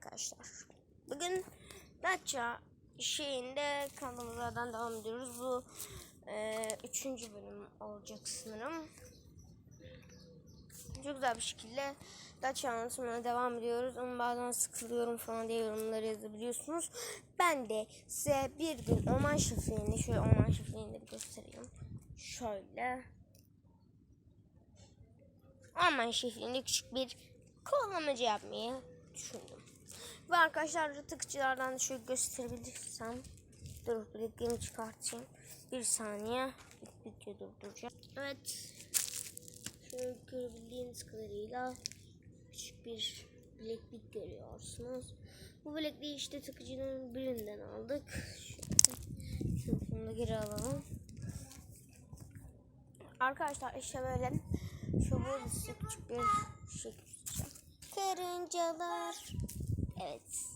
arkadaşlar. Bugün Dacia şeyinde kanalımızdan devam ediyoruz. Bu e, üçüncü bölüm olacak sanırım. Çok güzel bir şekilde Dacia anlatımına devam ediyoruz. Ama bazen sıkılıyorum falan diye yorumları yazabiliyorsunuz. Ben de size bir gün orman şifrelerini şöyle orman şifrelerini de göstereyim. Şöyle. Orman şifrelerini küçük bir kovalamacı yapmayı düşündüm. Ve arkadaşlar tıkçılardan da şöyle gösterebilirsem. Dur bilekliğimi çıkartayım. Bir saniye. Video durduracağım. Evet. Şöyle görebildiğiniz kadarıyla küçük bir bileklik görüyorsunuz. Bu bilekliği işte takıcının birinden aldık. Şöyle da geri alalım. Arkadaşlar işte böyle şu size küçük bir şey. Karıncalar. Evet.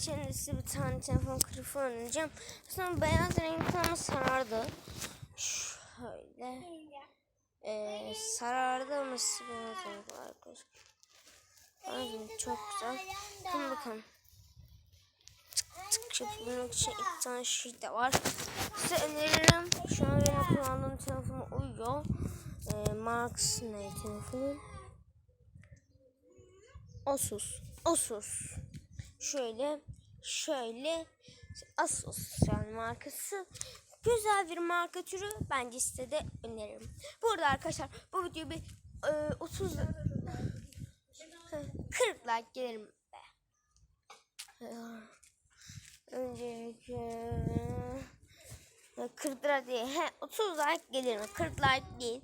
Şimdi size bir tane telefon kılıfı oynayacağım. Sonra beyaz renkli ama sarardı. Şöyle. Ee, sarardı ama size beyaz renk var arkadaşlar. Aynen çok güzel. Bakın bakın. Tık tık yapabilmek için iki tane şey de var. Size öneririm. Şu an benim kullandığım telefonu uyuyor. Ee, Max ne telefonu? Asus. Asus. Şöyle şöyle Asus yani markası. Güzel bir marka türü. Bence size de öneririm. Bu arada arkadaşlar bu videoyu bir e, 30 40 like gelirim be. Öncelikle 40 lira değil. He, 30 like gelir mi? 40 like değil.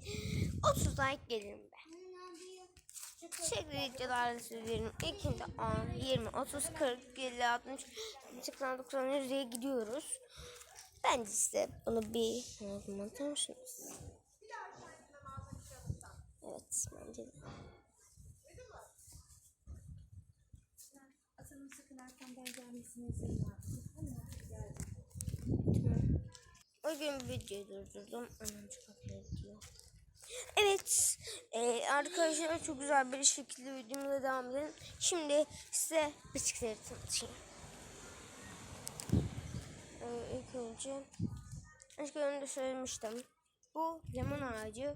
30 like gelir mi be? Çekli videolarda sizlerin ilkinde 10, 20, 30, 40, 50, 60, 80, 90, 100'ye gidiyoruz. Bence size bunu bir mısınız? Evet bence de. Verdim. Bugün videoyu durdurdum. Anam çok diyor. Evet e, arkadaşlar çok güzel bir şekilde videomuza devam edelim. Şimdi size bisikleti tanıtayım. E, ilk önce ilk önce söylemiştim. Bu lemon ağacı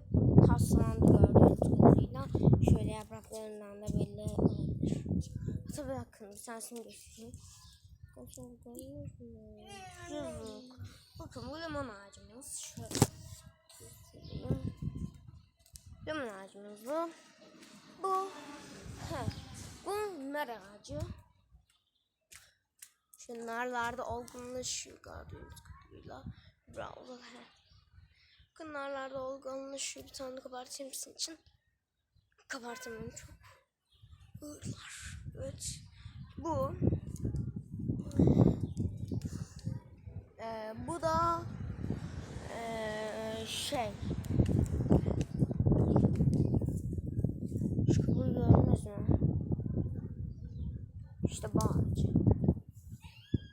hastalandı gördüğünüz kadarıyla. Şöyle yapraklarından da belli olabilir. Tabii bakın bir tanesini göstereyim. Bakın bu lemon ağacımız. Şöyle Lemon ağacımız bu. Bu. He. Bu nar ağacı. Şu narlarda olgunlaşıyor gördüğünüz kadarıyla. Bravo. Bakın narlarda olgunlaşıyor. Bir tane kabartayım sizin için. Kabartamıyorum çok. Ağırlar. Evet. Bu. Ee, bu da ee, şey İşte bu ağacı.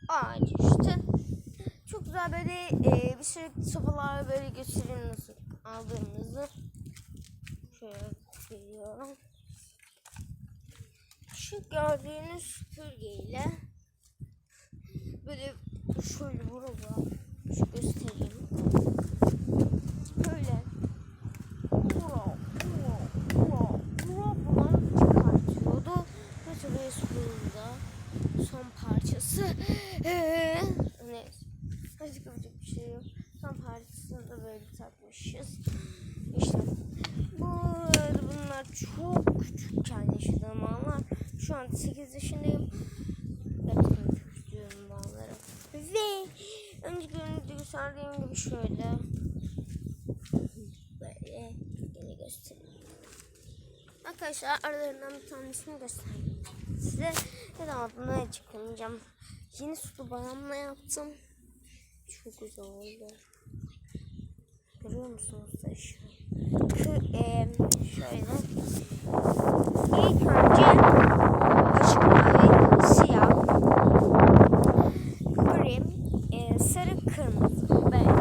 Ağacı işte. Çok güzel böyle ee, bir sürekli sopalarla böyle göstereyim nasıl aldığımızı. Şöyle veriyorum. Şu gördüğünüz süpürgeyle böyle şöyle burada şu göstereyim. Yapacak bir şey yok. Son parçasını da böyle takmışız. İşte bu bunlar çok küçükken yaşadığım anlar. Şu anda 8 yaşındayım. Çok istiyorum bağları. Ve önceki bölümde gösterdiğim gibi şöyle. Böyle yine göstereyim. Arkadaşlar aralarından bir tanesini göstereyim. Size ne zaman bunu açıklamayacağım. Yeni sulu boyamla yaptım. Çok güzel oldu. Görüyor musunuz da şu? E, şöyle. İlk önce açık mavi, siyah, gri, e, sarı, kırmızı böyle.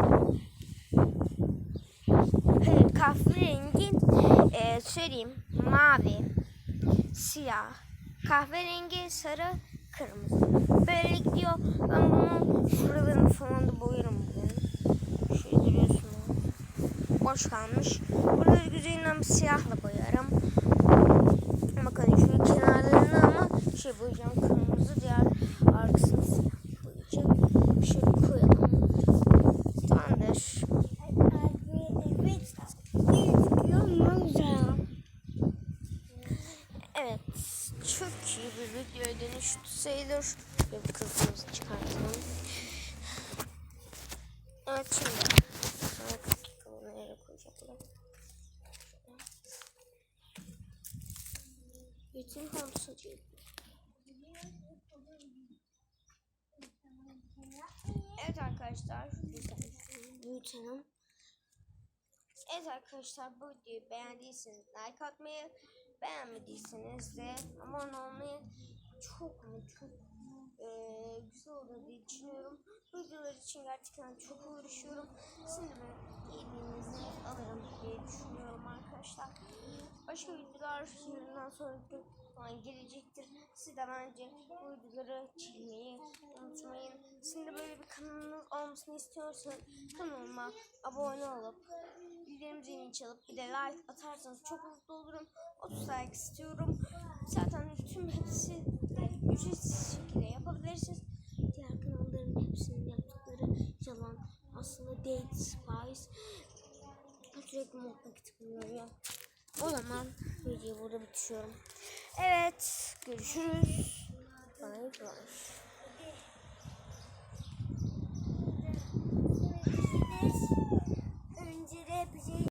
Hayır kahverengi e, söyleyeyim mavi, siyah, kahverengi, sarı, kırmızı. Böyle gidiyor. Ben bunu şuralarını falan da boyarım bugün. Şöyle görüyorsunuz. Boş kalmış. Buraları güzelinden bir siyahla boyarım. Bakın şu kenarlarını ama şey boyayacağım kırmızı diğer arkasını siyah boyayacağım. Şöyle koyalım. Tamamdır. Evet. Çok iyi bir dönüştü sayılır. Ve bu kılıfımızı çıkartalım. Evet şimdi. Kılıfımı nereye koyacaklar? Bütün hamsı değil. Evet arkadaşlar. Büyütelim. Evet arkadaşlar bu videoyu beğendiyseniz like atmayı, beğenmediyseniz de abone olmayı çok mu çok eee, güzel olur diye düşünüyorum. Bu videolar için gerçekten çok uğraşıyorum. De böyle iyiliğinizi alırım diye düşünüyorum arkadaşlar. Başka videolar sonraki gün falan gelecektir. Siz de bence bu videoları çekmeyi unutmayın. Sizin de böyle bir kanalınız olmasını istiyorsanız kanalıma abone olup bildirim zilini çalıp bir de like atarsanız çok mutlu olurum. 30 like istiyorum. Tıklanıyor. O zaman videoyu burada bitiriyorum. Evet, görüşürüz. Bana iyi.